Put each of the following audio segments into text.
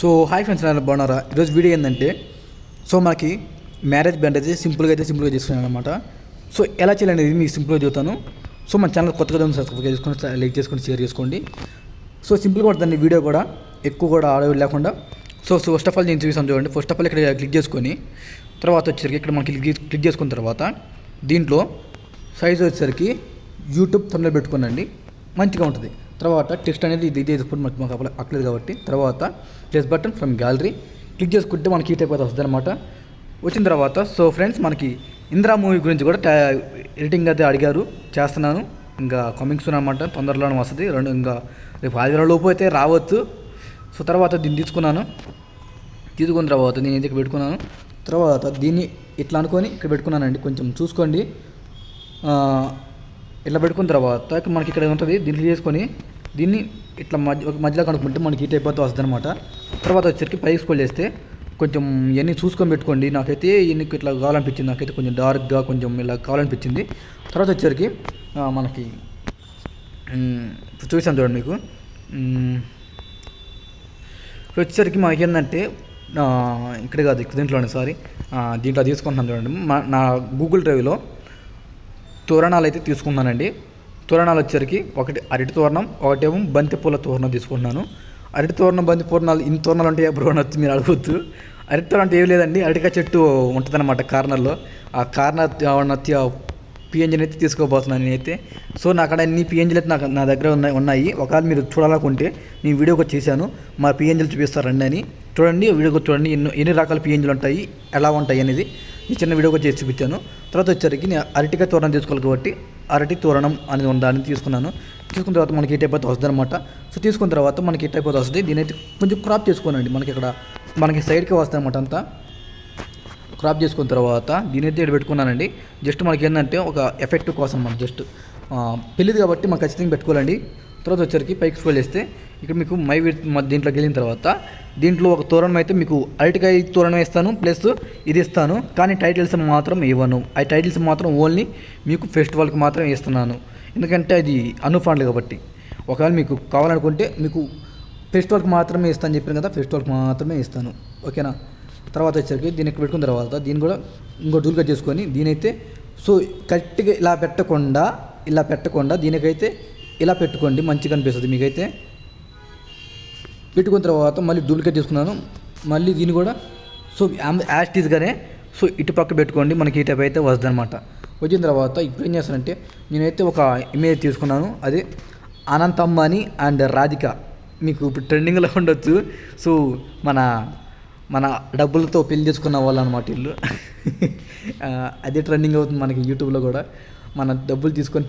So hi friends నేను బాగున్నారా? ఈరోజు వీడియో ఏంటంటే సో మనకి మ్యారేజ్ బ్యాండ్ అయితే సింపుల్గా అయితే సింపుల్గా చేసుకున్నాను అనమాట సో ఎలా చేయాలనేది మీకు సింపుల్గా చెబుతాను. సో మన ఛానల్ కొత్తగా ఉంది సబ్స్క్రైబ్ చేసుకొని లైక్ చేసుకొని షేర్ చేసుకోండి. సో సింపుల్గా ఉంటుంది వీడియో కూడా. ఎక్కువ కూడా ఆడవి లేకుండా. So so first of all నేను చూపిస్తాను చూడండి. ఫస్ట్ ఆఫ్ ఆల్ ఇక్కడ క్లిక్ చేసుకొని తర్వాత వచ్చేసరికి ఇక్కడ మనకి క్లిక్ క్లిక్ చేసుకున్న తర్వాత దీంట్లో సైజ్ వచ్చేసరికి యూట్యూబ్ తమిళ పెట్టుకోనండి. మంచిగా ఉంటుంది. తర్వాత టెక్స్ట్ అనేది ఇది చేసుకుంటే మనకి మాకు అక్కలేదు కాబట్టి తర్వాత plus button from gallery click చేసుకుంటే మనకి ఈ టైప్ అయితే వస్తుంది అనమాట వచ్చిన తర్వాత సో ఫ్రెండ్స్ మనకి ఇందిరా మూవీ గురించి కూడా ఎడిటింగ్ అయితే అడిగారు చేస్తున్నాను. ఇంకా కమింగ్స్ అనమాట తొందరలోనే వస్తుంది. రెండు ఇంకా రేపు ఆదివారం లోపు అయితే రావచ్చు. సో తర్వాత దీన్ని తీసుకున్నాను. తీసుకున్న తర్వాత నేను ఇక్కడ పెట్టుకున్నాను. తర్వాత దీన్ని ఇట్లా అనుకొని ఇక్కడ పెట్టుకున్నానండి. కొంచెం చూసుకోండి. ఇట్లా పెట్టుకున్న తర్వాత మనకి ఇక్కడ ఉంటుంది దీన్ని చేసుకొని దీన్ని ఇట్లా మధ్య ఒక మధ్యలో కనుక్కుంటే మనకి ఈ టైప్ అయితే వస్తుంది అనమాట తర్వాత వచ్చరికి పైకి స్కోల్ చేస్తే కొంచెం ఇవన్నీ చూసుకొని పెట్టుకోండి. నాకైతే ఇన్నికి ఇట్లా కావాలనిపించింది. నాకైతే కొంచెం డార్క్గా కొంచెం ఇలా కావాలనిపించింది. తర్వాత వచ్చరికి మనకి చూసాను చూడండి మీకు. ఇప్పుడు వచ్చేసరికి మాకు ఏంటంటే ఇక్కడ కాదు దీంట్లోనే సారీ దీంట్లో తీసుకుంటున్నాను చూడండి. మా నా గూగుల్ డ్రైవ్లో తోరణాలు అయితే తీసుకున్నానండి. తోరణాలు వచ్చేసరికి ఒకటి అరటి తోరణం ఒకటేమో బంతి పూల తోరణం తీసుకున్నాను అరటి తోరణం బంతి పూర్ణాలు ఇన్ని తోరణాలు అంటే బ్రో అని మీరు అడగవద్దు అరటి తోరణం అంటే ఏం లేదండి అరటికాయ చెట్టు ఉంటుందన్నమాట కార్నర్లో. ఆ కార్నర్ పిఎన్జిని అయితే తీసుకోబోతున్నాను నేనైతే. సో నా అక్కడ అన్ని పిఎన్జీలు అయితే నాకు నా దగ్గర ఉన్నాయి ఉన్నాయి. ఒకవేళ మీరు చూడాలనుకుంటే నేను వీడియో వీడియోకి చేశాను. మా పిఎన్జీలు చూపిస్తారండి అని. చూడండి వీడియో చూడండి ఎన్నో ఎన్ని రకాల పిఎన్జీలు ఉంటాయి ఎలా ఉంటాయి అనేది. ఈ చిన్న వీడియోకి చేసి చూపించాను. తర్వాత వచ్చరికి నేను అరటికాయ తోరణం తీసుకోవాలి కాబట్టి అరటి తోరణం అనేది ఉన్న దాన్ని తీసుకున్నాను. తీసుకున్న తర్వాత మనకి ఈ టైప్ అయితే వస్తుంది అనమాట సో తీసుకున్న తర్వాత మనకి ఈ టైప్ అయితే వస్తుంది. దీని అయితే కొంచెం క్రాప్ చేసుకోనండి. మనకి ఇక్కడ మనకి సైడ్కి వస్తుంది అనమాట అంతా. క్రాప్ చేసుకున్న తర్వాత దీని అయితే ఇక్కడ పెట్టుకున్నానండి. జస్ట్ మనకి ఏంటంటే ఒక ఎఫెక్ట్ కోసం మనం జస్ట్ పెళ్ళిది కాబట్టి మనం ఖచ్చితంగా పెట్టుకోవాలండి. తర్వాత వచ్చరికి పైకి స్క్రోల్ చేస్తే ఇక్కడ మీకు మై విత్ దీంట్లోకి వెళ్ళిన తర్వాత దీంట్లో ఒక తోరణం అయితే మీకు అరటికాయ తోరణం వేస్తాను ప్లస్ ఇది ఇస్తాను కానీ టైటిల్స్ మాత్రం ఇవ్వను. ఆ టైటిల్స్ మాత్రం ఓన్లీ మీకు ఫెస్టివల్కి మాత్రం ఇస్తున్నాను. ఎందుకంటే అది అనుఫండ్ కాబట్టి. ఒకవేళ మీకు కావాలనుకుంటే మీకు ఫెస్టివల్కి మాత్రమే ఇస్తాను చెప్పాను కదా ఫెస్టివల్కి మాత్రమే ఇస్తాను. ఓకేనా? తర్వాత వచ్చేసరికి దీన్ని పెట్టుకున్న తర్వాత దీన్ని కూడా ఇంకో డూల్గా చేసుకొని దీనైతే సో కరెక్ట్గా ఇలా పెట్టకుండా ఇలా పెట్టకుండా దీనికైతే ఇలా పెట్టుకోండి మంచిగా అనిపిస్తుంది మీకైతే. పెట్టుకున్న తర్వాత మళ్ళీ డూప్లికేట్ తీసుకున్నాను మళ్ళీ దీన్ని కూడా సో యాస్టీస్గానే సో ఇటు పక్క పెట్టుకోండి. మనకి ఈ టైప్ అయితే వస్తుంది అనమాట వచ్చిన తర్వాత ఇప్పుడు ఏం చేస్తానంటే నేనైతే ఒక ఇమేజ్ తీసుకున్నాను. అది అనంతమ్మ అని అండ్ రాధిక. మీకు ఇప్పుడు ట్రెండింగ్లో ఉండొచ్చు. సో మన మన డబ్బులతో పెళ్ళి చేసుకున్న వాళ్ళు అనమాట వీళ్ళు. అదే ట్రెండింగ్ అవుతుంది మనకి యూట్యూబ్లో కూడా. మన డబ్బులు తీసుకొని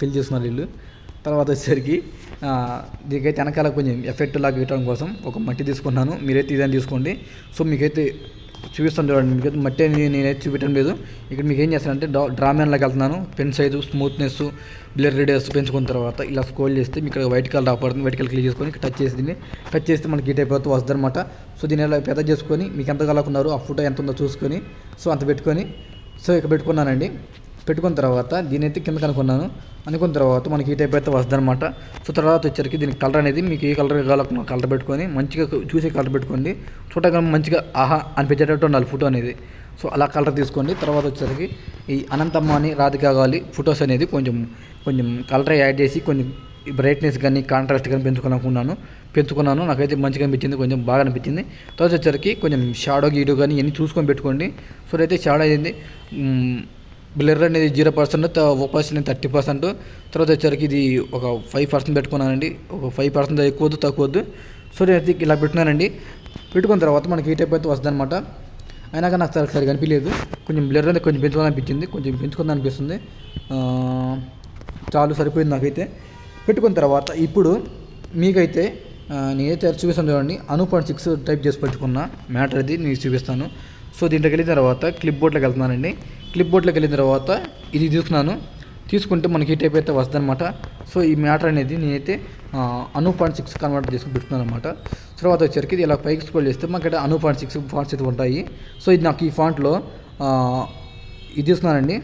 పెళ్ళి చేసుకున్నారు వీళ్ళు. తర్వాత వచ్చేసరికి దీనికైతే వెనకాల కొంచెం ఎఫెక్ట్ లాగా ఇవ్వడం కోసం ఒక మట్టి తీసుకున్నాను. మీరైతే ఇదని తీసుకోండి. సో మీకైతే చూపిస్తాను చూడండి. మీకైతే మట్టి అనేది నేనైతే చూపించడం లేదు. ఇక్కడ మీకు ఏం చేస్తానంటే డా లాగా వెళ్తున్నాను. Pen size smoothness blur radius పెంచుకున్న తర్వాత ఇలా స్కోల్ చేస్తే మీకు ఇక్కడ వైట్ కలర్ ఆపడుతుంది వైట్ కలర్ క్లిక్ చేసుకొని టచ్ చేసి దీన్ని టచ్ చేస్తే మనకి ఈ టైప్ అవుతూ వస్తుంది అనమాట సో దీని ఇలా పెద్ద చేసుకొని మీకు ఎంత కలకున్నారు ఆ ఫోటో ఎంత ఉందో చూసుకొని సో అంత పెట్టుకొని సో ఇక్కడ పెట్టుకున్నానండి. పెట్టుకున్న తర్వాత దీని అయితే కింద కనుక్కున్నాను. అనుకున్న తర్వాత మనకి ఈ టైప్ అయితే వస్తుంది అనమాట సో తర్వాత వచ్చరికి దీనికి కలర్ అనేది మీకు ఏ కలర్ కావాలనుకున్న కలర్ పెట్టుకొని మంచిగా చూసే కలర్ పెట్టుకోండి. చూడగా మంచిగా ఆహా అనిపించేటట్టు ఉండాలి ఫోటో అనేది. సో అలా కలర్ తీసుకోండి. తర్వాత వచ్చేసరికి ఈ అనంతమ్మ అని రాధిక కావాలి ఫొటోస్ అనేది కొంచెం కొంచెం కలర్ యాడ్ చేసి కొంచెం బ్రైట్నెస్ కానీ కాంట్రాస్ట్ కానీ పెంచుకోవాలనుకున్నాను. పెంచుకున్నాను. నాకైతే మంచిగా అనిపించింది. కొంచెం బాగా అనిపించింది. తర్వాత వచ్చేసరికి కొంచెం షాడో గీడో కానీ ఇవన్నీ చూసుకొని పెట్టుకోండి. సో అయితే షాడో అయింది. బ్లర్ అనేది zero percent opacity thirty percent తర్వాత వచ్చేసరికి ఇది ఒక ఫైవ్ పర్సెంట్ పెట్టుకున్నానండి. ఒక ఫైవ్ పర్సెంట్ ఎక్కువద్దు తక్కువద్దు. సో నేను అయితే ఇలా పెట్టుకున్నానండి. పెట్టుకున్న తర్వాత మనకి ఈ టైప్ అయితే వస్తుంది అనమాట అయినాక నాకు సరి సరిగా అనిపించలేదు. కొంచెం బ్లర్ అనేది కొంచెం పెంచుకోవాలనిపించింది. కొంచెం పెంచుకుందా అనిపిస్తుంది. చాలు సరిపోయింది నాకైతే. పెట్టుకున్న తర్వాత ఇప్పుడు మీకైతే ఆ, నేనైతే చూపిస్తాను చూడండి. అను పాయింట్ సిక్స్ టైప్ చేసి పెట్టుకున్న మ్యాటర్ అది నేను చూపిస్తాను. సో దీంట్లోకి వెళ్ళిన తర్వాత క్లిప్ బోర్డ్లోకి వెళ్తున్నానండి. క్లిప్ బోర్డ్లోకి వెళ్ళిన తర్వాత ఇది తీసుకున్నాను. తీసుకుంటే మనకి ఈ టైప్ అయితే వస్తుంది అనమాట సో ఈ మ్యాటర్ అనేది నేనైతే అను పాయింట్ సిక్స్ కన్వర్ట్ చేసుకుని పెట్టుకున్నాను అనమాట తర్వాత వచ్చరికి ఇది ఇలా పైకి స్క్రోల్ చేస్తే మాకు ఇక్కడ అను పాయింట్ సిక్స్ ఫాంట్స్ అయితే ఉంటాయి. సో ఇది నాకు ఈ ఫాంట్లో ఇది తీసుకున్నానండి.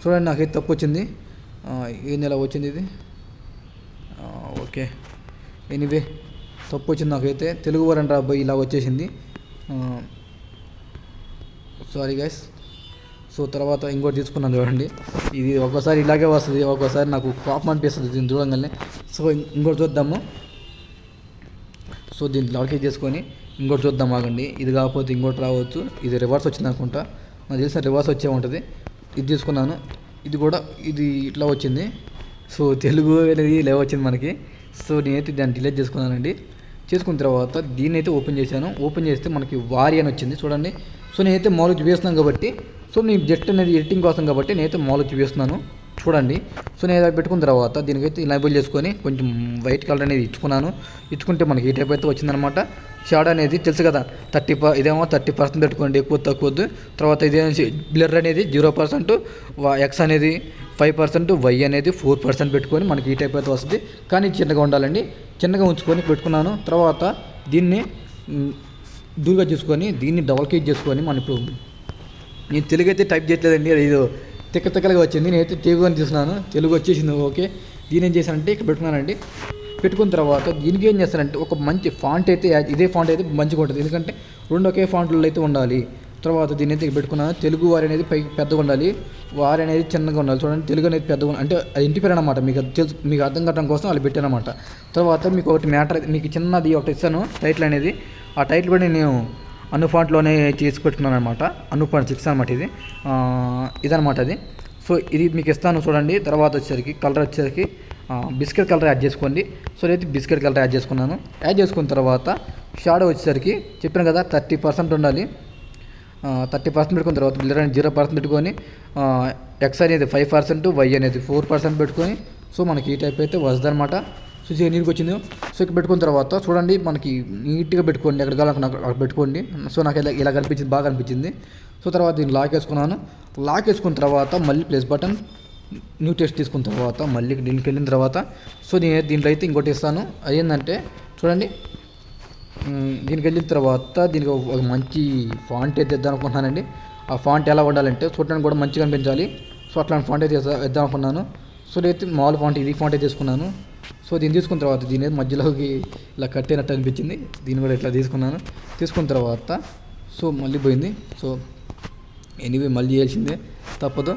చూడండి నాకైతే తప్పు వచ్చింది. ఏ నెల వచ్చింది ఇది? ఓకే. ఎనీవే తప్పు వచ్చింది నాకైతే. తెలుగు వరంట అబ్బాయి ఇలా వచ్చేసింది. సారీ గైస్ సో తర్వాత ఇంకోటి తీసుకున్నాను చూడండి. ఇది ఒక్కోసారి ఇలాగే వస్తుంది ఒక్కోసారి నాకు కోపం అనిపిస్తుంది దీన్ని చూడంగానే. సో ఇంకోటి చూద్దాము. సో దీన్ని లాకేజ్ చేసుకొని ఇంకోటి చూద్దాం ఆగండి. ఇది కాకపోతే ఇంకోటి రావచ్చు. ఇది రివర్స్ వచ్చింది అనుకుంటా. నాకు తెలిసిన రివర్స్ వచ్చే ఉంటుంది. ఇది తీసుకున్నాను. ఇది కూడా ఇది ఇట్లా వచ్చింది. సో తెలుగు అనేది లేవ వచ్చింది మనకి. సో నేనైతే దాన్ని డిలీట్ చేసుకున్నానండి. చేసుకున్న తర్వాత దీన్ని అయితే ఓపెన్ చేశాను. ఓపెన్ చేస్తే మనకి వారి అని వచ్చింది. చూడండి. సో నేనైతే మామూలుగా చూపిస్తున్నాను కాబట్టి సో నేను జెట్ అనేది ఎడిటింగ్ కోసం కాబట్టి నేనైతే మామూలుగా చూపిస్తున్నాను చూడండి. సో నేను పెట్టుకున్న తర్వాత దీనికైతే ఇలాబుల్ చేసుకొని కొంచెం వైట్ కలర్ అనేది ఇచ్చుకున్నాను. ఇచ్చుకుంటే మనకి ఈ టైప్ అయితే వచ్చిందనమాట షాడ్ అనేది తెలుసు కదా థర్టీ పర్ ఇదేమో థర్టీ పర్సెంట్ పెట్టుకోండి ఎక్కువ తక్కువ తర్వాత ఇదే బ్లర్ అనేది జీరో పర్సెంట్ ఎక్స్ అనేది ఫైవ్ పర్సెంట్ వై అనేది ఫోర్ పర్సెంట్ పెట్టుకొని మనకి ఈ టైప్ అయితే వస్తుంది. కానీ చిన్నగా ఉండాలండి. చిన్నగా ఉంచుకొని పెట్టుకున్నాను. తర్వాత దీన్ని దూరుగా చూసుకొని దీన్ని డబల్ కేజ్ చేసుకొని మనం ఇప్పుడు నేను తెలుగు అయితే టైప్ చేయట్లేదండి అది ఏదో తిక్క తిక్కలుగా వచ్చింది. నేనైతే తెలుగు అని చూస్తున్నాను. తెలుగు వచ్చేసింది ఓకే. దీని ఏం చేశానంటే ఇక్కడ పెట్టుకున్నానండి. పెట్టుకున్న తర్వాత దీనికి ఏం చేస్తానంటే ఒక మంచి ఫాంట్ అయితే ఇదే ఫాంట్ అయితే మంచిగా ఉంటుంది. ఎందుకంటే రెండు ఒకే ఫాంట్లో అయితే ఉండాలి. తర్వాత దీని అయితే పెట్టుకున్నాను. తెలుగు వారి అనేది పై పెద్దగా ఉండాలి. వారి అనేది చిన్నగా ఉండాలి. చూడండి తెలుగు అనేది పెద్దగా అంటే అది ఇంటి పేరు అనమాట మీకు తెలుసు మీకు అర్థం కావడం కోసం వాళ్ళు పెట్టానమాట తర్వాత మీకు ఒకటి మ్యాటర్ మీకు చిన్నది ఒకటి ఇస్తాను టైటిల్ అనేది. ఆ టైటిల్ కూడా నేను అనుఫాంట్లోనే తీసుకొచ్చుకున్నాను అనమాట అనుఫాంట్ సిక్స్ అనమాట ఇది. ఇదనమాట అది. సో ఇది మీకు ఇస్తాను చూడండి. తర్వాత వచ్చేసరికి కలర్ వచ్చేసరికి బిస్కెట్ కలర్ యాడ్ చేసుకోండి. సో అయితే బిస్కెట్ కలర్ యాడ్ చేసుకున్నాను. యాడ్ చేసుకున్న తర్వాత షాడో వచ్చేసరికి చెప్పాను కదా థర్టీ పర్సెంట్ ఉండాలి. థర్టీ పర్సెంట్ పెట్టుకున్న తర్వాత బ్లర్ అనేది జీరో పర్సెంట్ పెట్టుకొని ఎక్స్ అనేది ఫైవ్ పర్సెంట్ వై అనేది ఫోర్ పర్సెంట్ పెట్టుకొని సో మనకి ఈ టైప్ అయితే వస్తుంది అనమాట సో ఇది నీట్గా వచ్చింది. సో ఇక్కడ పెట్టుకున్న తర్వాత చూడండి మనకి నీట్గా పెట్టుకోండి. ఎక్కడ కావాలనుకున్న అక్కడ అక్కడ పెట్టుకోండి. సో నాకు ఇలా ఇలా కనిపించింది బాగా కనిపించింది. సో తర్వాత దీన్ని లాక్ వేసుకున్నాను. లాక్ వేసుకున్న తర్వాత మళ్ళీ ప్లేస్ బటన్ న్యూ టెస్ట్ తీసుకున్న తర్వాత మళ్ళీ దీనికి వెళ్ళిన తర్వాత సో నేను దీంట్లో అయితే ఇంకోటి ఇస్తాను అదేంటంటే చూడండి దీనికి వెళ్ళిన తర్వాత దీనికి ఒక మంచి ఫాంట్ అయితే ఇద్దాం అనుకుంటున్నానండి. ఆ ఫాంట్ ఎలా ఉండాలంటే చూడడానికి కూడా మంచిగా అనిపించాలి. సో అట్లాంటి ఫాంట్ అయితే ఇద్దాం అనుకున్నాను. సో నేనైతే మామూలు ఫాంట్ ఇది ఫాంట్ అయితే తీసుకున్నాను సో దీన్ని తీసుకున్న తర్వాత దీని అయితే మధ్యలోకి ఇలా కట్టేనట్టు అనిపించింది. దీన్ని కూడా ఇట్లా తీసుకున్నాను. తీసుకున్న తర్వాత సో మళ్ళీ పోయింది. సో ఎనీవే మళ్ళీ చేయాల్సిందే. తప్పదు.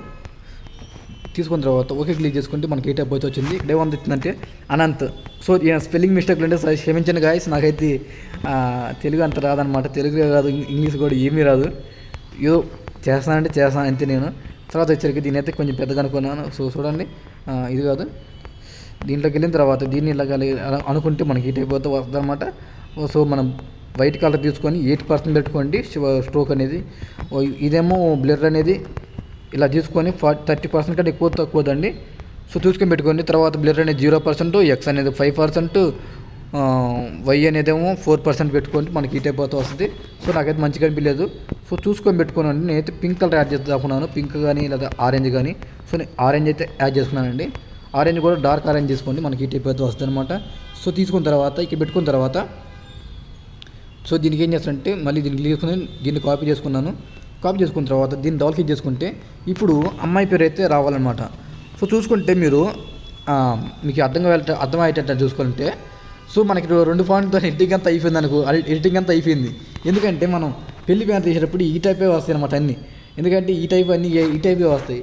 తీసుకున్న తర్వాత ఓకే క్లిక్ చేసుకుంటే మనకి ఏ టైప్ అయితే వచ్చింది. ఇక్కడ ఏమంది ఇచ్చిందంటే అనంత్. సో స్పెల్లింగ్ మిస్టేక్లు అంటే సరే క్షమించండి గాయస్ నాకైతే తెలుగు అంత రాదనమాట తెలుగు రాదు ఇంగ్లీష్ కూడా ఏమీ రాదు. ఏదో చేస్తానంటే చేస్తాను అంతే నేను. తర్వాత వచ్చరికి దీని అయితే కొంచెం పెద్దగా అనుకున్నాను. సో చూడండి. ఇది కాదు. దీంట్లోకి వెళ్ళిన తర్వాత దీన్ని ఇలా అనుకుంటే మనకి ఈ టైప్ అయితే వస్తుంది అనమాట సో మనం వైట్ కలర్ తీసుకొని ఎయిట్ పర్సెంట్ పెట్టుకోండి. స్ట్రోక్ అనేది. ఇదేమో బ్లర్ అనేది. ఇలా తీసుకొని ఫార్టీ థర్టీ పర్సెంట్ కంటే ఎక్కువ తక్కువదండి. సో చూసుకొని పెట్టుకోండి. తర్వాత బ్లర్ అనేది జీరో పర్సెంట్ ఎక్స్ అనేది ఫైవ్ పర్సెంట్ వై అనేదేమో ఫోర్ పర్సెంట్ పెట్టుకోండి. మనకి ఈ టైప్ అయితే వస్తుంది. సో నాకైతే మంచిగా అనిపించలేదు. సో చూసుకొని పెట్టుకోనండి. నేనైతే పింక్ కలర్ యాడ్ చేద్దాం పింక్ కానీ లేదా ఆరెంజ్ కానీ. సో నేను ఆరెంజ్ అయితే యాడ్ చేసుకున్నానండి. ఆరెంజ్ కూడా డార్క్ ఆరెంజ్ తీసుకోండి. మనకి ఈ టైప్ అయితే వస్తుంది అనమాట సో తీసుకున్న తర్వాత ఇక్కడ పెట్టుకున్న తర్వాత సో దీనికి ఏం చేస్తానంటే మళ్ళీ దీనికి తీసుకుని దీన్ని కాపీ చేసుకున్నాను. కాపీ చేసుకున్న తర్వాత దీన్ని డబల్ క్లిక్ చేసుకుంటే ఇప్పుడు అమ్మాయి పేరు అయితే రావాలన్నమాట. సో చూసుకుంటే మీరు మీకు అర్థం కావాలంటే అర్థమయ్యేటట్టు చూసుకుంటే సో మనకి రెండు పాయింట్తో ఎడిటింగ్ అంతా అయిపోయింది అనుకో ఎడిటింగ్ అంతా అయిపోయింది. ఎందుకంటే మనం పెళ్ళి బ్యాన్ తీసేటప్పుడు ఈ టైపే వస్తాయి అనమాట అన్నీ. ఎందుకంటే ఈ టైప్ అన్నీ ఈ టైపే వస్తాయి.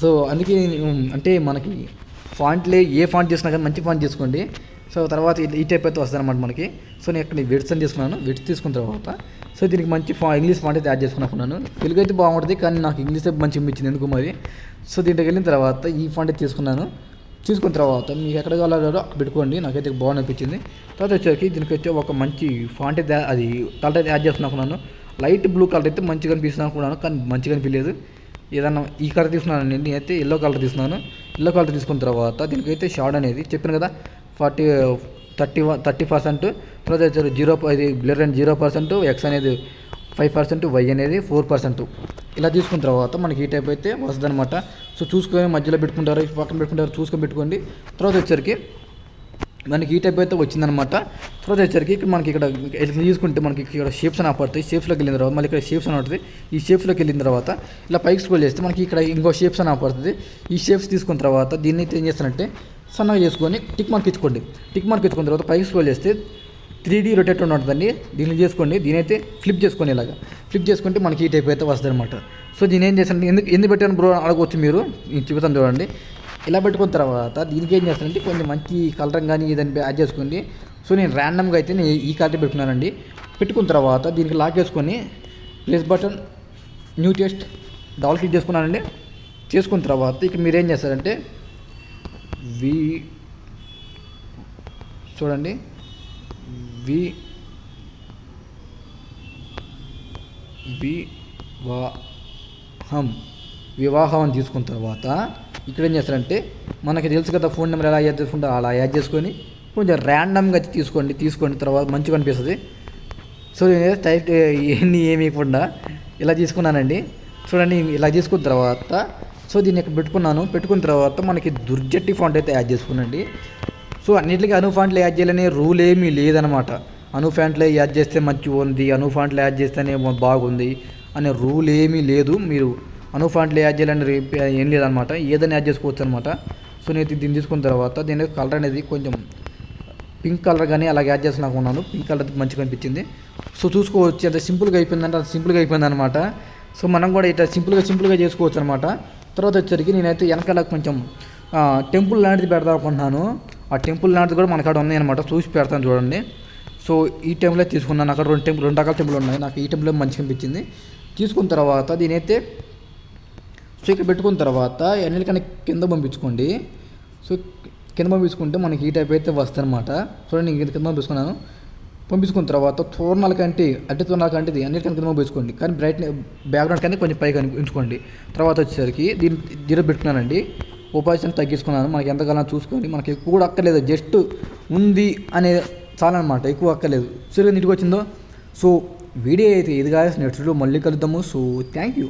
సో అందుకే అంటే మనకి ఫాంట్లే ఏ ఫాంట్ చేసినా కానీ మంచి ఫాంట్ తీసుకోండి. సో తర్వాత ఈ- టైప్ అయితే వస్తుంది అనమాట మనకి. సో నేను ఇక్కడ విడ్స్ అని తీసుకున్నాను. విడ్స్ తీసుకున్న తర్వాత సో దీనికి మంచి ఫా ఇంగ్లీష్ ఫాంట్ అయితే యాడ్ చేసుకున్నాను. తెలుగు అయితే బాగుంటుంది కానీ నాకు ఇంగ్లీష్ అయితే మంచి ఇచ్చింది ఎందుకు మరి? సో దీంట్లోకి వెళ్ళిన తర్వాత ఈ ఫాంట్ అయితే తీసుకున్నాను. తీసుకున్న తర్వాత మీకు ఎక్కడ కావాలో అక్కడ పెట్టుకోండి. నాకైతే బాగా అనిపించింది. తర్వాత వచ్చేసరికి దీనికి వచ్చి ఒక మంచి ఫాంట్ అయితే అది కలర్ అయితే యాడ్ చేసుకున్నాను. లైట్ బ్లూ కలర్ అయితే మంచిగా అనిపిస్తుంది అనుకున్నాను కానీ మంచిగా అనిపించలేదు. ఏదన్నా ఈ కలర్ తీసుకున్నాను నేను అయితే ఎల్లో కలర్ తీసుకున్నాను. ఎల్లో కలర్ తీసుకున్న తర్వాత దీనికైతే షార్ట్ అనేది చెప్పాను కదా forty thirty one thirty percent తర్వాత వచ్చారు జీరో ఇది blur and zero percent X అనేది ఫైవ్ పర్సెంట్ వై అనేది ఫోర్ పర్సెంట్. ఇలా తీసుకున్న తర్వాత మనకి ఈ టైప్ అయితే వస్తుంది అనమాట సో చూసుకొని మధ్యలో పెట్టుకుంటారు పక్కన పెట్టుకుంటారు చూసుకొని పెట్టుకోండి. తర్వాత వచ్చరికి మనకి ఈ టైప్ అయితే వచ్చిందనమాట తర్వాత వచ్చరికి ఇక్కడ మనకి ఇక్కడ ఇట్లా తీసుకుంటే మనకి ఇక్కడ షేప్స్ అని పడతాయి షేప్స్లోకి వెళ్ళిన తర్వాత మళ్ళీ ఇక్కడ షేప్స్ అని ఉంటుంది. ఈ షేప్స్లోకి వెళ్ళిన తర్వాత ఇలా పైకి స్క్రోల్ చేస్తే మనకి ఇక్కడ ఇంకో షేప్స్ అని పడుతుంది ఈ షేప్స్ తీసుకున్న తర్వాత దీన్ని అయితే ఏం చేస్తానంటే సన్నగా చేసుకొని టిక్ మార్క్ ఇచ్చుకోండి. టిక్ మార్క్ ఇచ్చుకున్న తర్వాత పైకి స్క్రోల్ చేస్తే త్రీ డీ రొటేట్ ఉంటుందండి దీన్ని. చేసుకోండి. దీని అయితే ఫ్లిప్ చేసుకొని ఇలాగా. ఫ్లిప్ చేసుకుంటే మనకి ఈ టైప్ అయితే వస్తుంది అనమాట సో దీని ఏం చేస్తానంటే ఎందుకు ఎందుకు పెట్టాను బ్రో అడగవచ్చు మీరు? నేను చెబుతాను చూడండి. ఇలా పెట్టుకున్న తర్వాత దీనికి ఏం చేస్తానంటే కొంచెం మంచి కలర్ కానీ ఏదైనా యాడ్ చేసుకోండి సో నేను ర్యాండమ్గా అయితే నేను ఈ కలర్ పెట్టుకున్నానండి. పెట్టుకున్న తర్వాత దీనికి లాక్ చేసుకొని place button new test double click చేసుకున్నానండి. చేసుకున్న తర్వాత ఇక మీరు ఏం చేస్తారంటే వి చూడండి. వి వివాహం. వివాహం అని తీసుకున్న తర్వాత ఇక్కడ ఏం చేస్తారంటే మనకి తెలుసు కదా ఫోన్ నెంబర్ ఎలా యాడ్ చేసుకుంటారు అలా యాడ్ చేసుకొని కొంచెం ర్యాండమ్గా అయితే తీసుకోండి తీసుకోండి తర్వాత మంచిగా అనిపిస్తుంది. సో నేను టైప్ ఇవన్నీ ఏమి ఇవ్వకుండా ఇలా తీసుకున్నానండి. చూడండి ఇలా తీసుకున్న తర్వాత సో దీన్ని ఇక్కడ పెట్టుకున్నాను. పెట్టుకున్న తర్వాత మనకి దుర్జట్టి ఫాంట్ అయితే యాడ్ చేసుకున్నాండి సో అన్నిటికీ అను ఫాంట్లు యాడ్ చేయాలనే రూల్ ఏమీ లేదనమాట. అను ఫాంట్లో యాడ్ చేస్తే మంచిగా ఉంది అను ఫాంట్లో యాడ్ చేస్తేనే బాగుంది అనే రూల్ ఏమీ లేదు. మీరు అనుఫాంట్లు యాడ్ చేయాలని ఏం లేదనమాట. ఏదైనా యాడ్ చేసుకోవచ్చు అనమాట సో నేను దీన్ని తీసుకున్న తర్వాత దీని కలర్ అనేది కొంచెం పింక్ కలర్ కానీ అలాగే యాడ్ చేసి నాకు ఉన్నాను. పింక్ కలర్ మంచిగా అనిపించింది. సో చూసుకోవచ్చు. అంత సింపుల్గా అయిపోయిందంటే అంత సింపుల్గా అయిపోయింది అనమాట సో మనం కూడా ఇట్లా సింపుల్గా సింపుల్గా చేసుకోవచ్చు అనమాట తర్వాత వచ్చేసరికి నేనైతే వెనకాల కొంచెం టెంపుల్ లాంటిది పెడదాం అనుకుంటున్నాను. ఆ టెంపుల్ లాంటిది కూడా మనకాడ ఉన్నాయన్నమాట చూసి పెడతాను చూడండి. సో ఈ టెంపులే తీసుకున్నాను. అక్కడ రెండు టెంపుల్ రెండు రకాల టెంపుల్ ఉన్నాయి. నాకు ఈ టెంపుల్ మంచిగా అనిపించింది. తీసుకున్న తర్వాత దీనైతే సో ఇక్కడ పెట్టుకున్న తర్వాత ఎన్నికన్నా కింద పంపించుకోండి. సో కింద పంపించుకుంటే మనకి ఈ టైప్ అయితే వస్తుంది అనమాట చూడండి నేను కింద పంపించుకున్నాను. పంపించుకున్న తర్వాత తోరణాల కంటే అడ్డి తోరణాల కంటే ఇది అన్నిటికన్నా కింద పంపించుకోండి. కానీ బ్రైట్ బ్యాక్గ్రౌండ్ కానీ కొంచెం పైగా ఉంచుకోండి. తర్వాత వచ్చేసరికి దీని జీరో పెట్టుకున్నానండి. ఉపాధిని తగ్గించుకున్నాను. మనకి ఎంతకాలం చూసుకొని మనకి ఎక్కువ కూడా అక్కర్లేదు. జస్ట్ ఉంది అనే చాలన్నమాట ఎక్కువ అక్కర్లేదు. సరిగ్గా నీట్గా వచ్చిందో? సో వీడియో అయితే ఇది కాదు. నెక్స్ట్ మళ్ళీ కలుద్దాము. So thank you.